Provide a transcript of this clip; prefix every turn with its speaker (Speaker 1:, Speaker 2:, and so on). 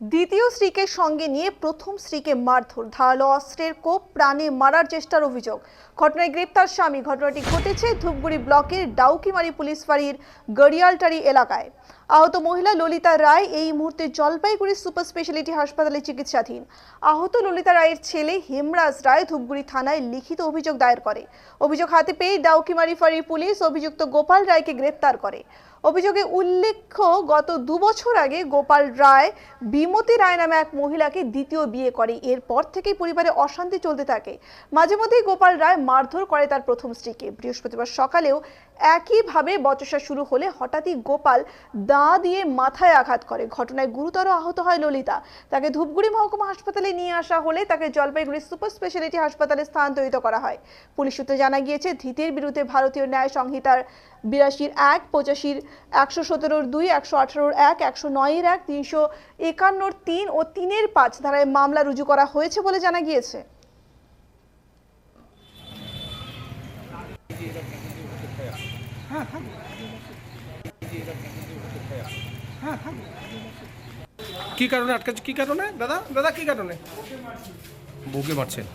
Speaker 1: দ্বিতীয় স্ত্রীকে সঙ্গে নিয়ে প্রথম স্ত্রীকে মারধর, ধারালো অস্ত্রের কোপ, প্রাণে মারার চেষ্টার অভিযোগ। ঘটনায় গ্রেপ্তার স্বামী। ঘটনাটি ঘটেছে ধূপগুড়ি ব্লকের ডাউকিমারি পুলিশ ফাঁড়ির গড়িয়ালটারি এলাকায়। আহত মহিলা ললিতা রায় এই মুহূর্তে জলপাইগুড়ি সুপার স্পেশালিটি হাসপাতালে চিকিৎসাধীন। আহত ললিতা রায়ের ছেলে হেমরাজ রায় ধূপগুড়ি থানায় লিখিত অভিযোগ দায়ের করে। অভিযোগ হাতে পেয়ে ডাউকিমারি ফাঁড়ির পুলিশ অভিযুক্ত গোপাল রায়কে গ্রেপ্তার করে। অভিযোগে উল্লেখ্য, গত দুবছর আগে গোপাল রায় বিমতি রায় নামে এক মহিলাকে দ্বিতীয় বিয়ে করে। এরপর থেকেই পরিবারে অশান্তি চলতে থাকে। মাঝে মধ্যেই গোপাল রায় মারধর করে তার প্রথম স্ত্রীকে। বৃহস্পতিবার সকালেও একইভাবে বচসা শুরু হলে হঠাৎই গোপাল দা দিয়ে মাথায় আঘাত করে। ঘটনায় গুরুতর আহত হয় ললিতা। তাকে ধূপগুড়ি মহকুমা হাসপাতালে নিয়ে আসা হলে তাকে জলপাইগুড়ি সুপার স্পেশালিটি হাসপাতালে স্থানান্তরিত করা হয়। পুলিশ সূত্রে জানা গিয়েছে, ধৃতের বিরুদ্ধে ভারতীয় ন্যায় সংহিতার বিরাশির এক, পঁচাশির একশো সতেরোর দুই, একশো আঠারোর এক, একশো নয়ের এক, তিনশো একান্নর তিন ও তিনের পাঁচ ধারায় মামলা রুজু করা হয়েছে বলে জানা গিয়েছে।
Speaker 2: কি কারণে আটকাচ্ছে? কি কারণে? দাদা? দাদা কি কারণে? বউকে মারছেন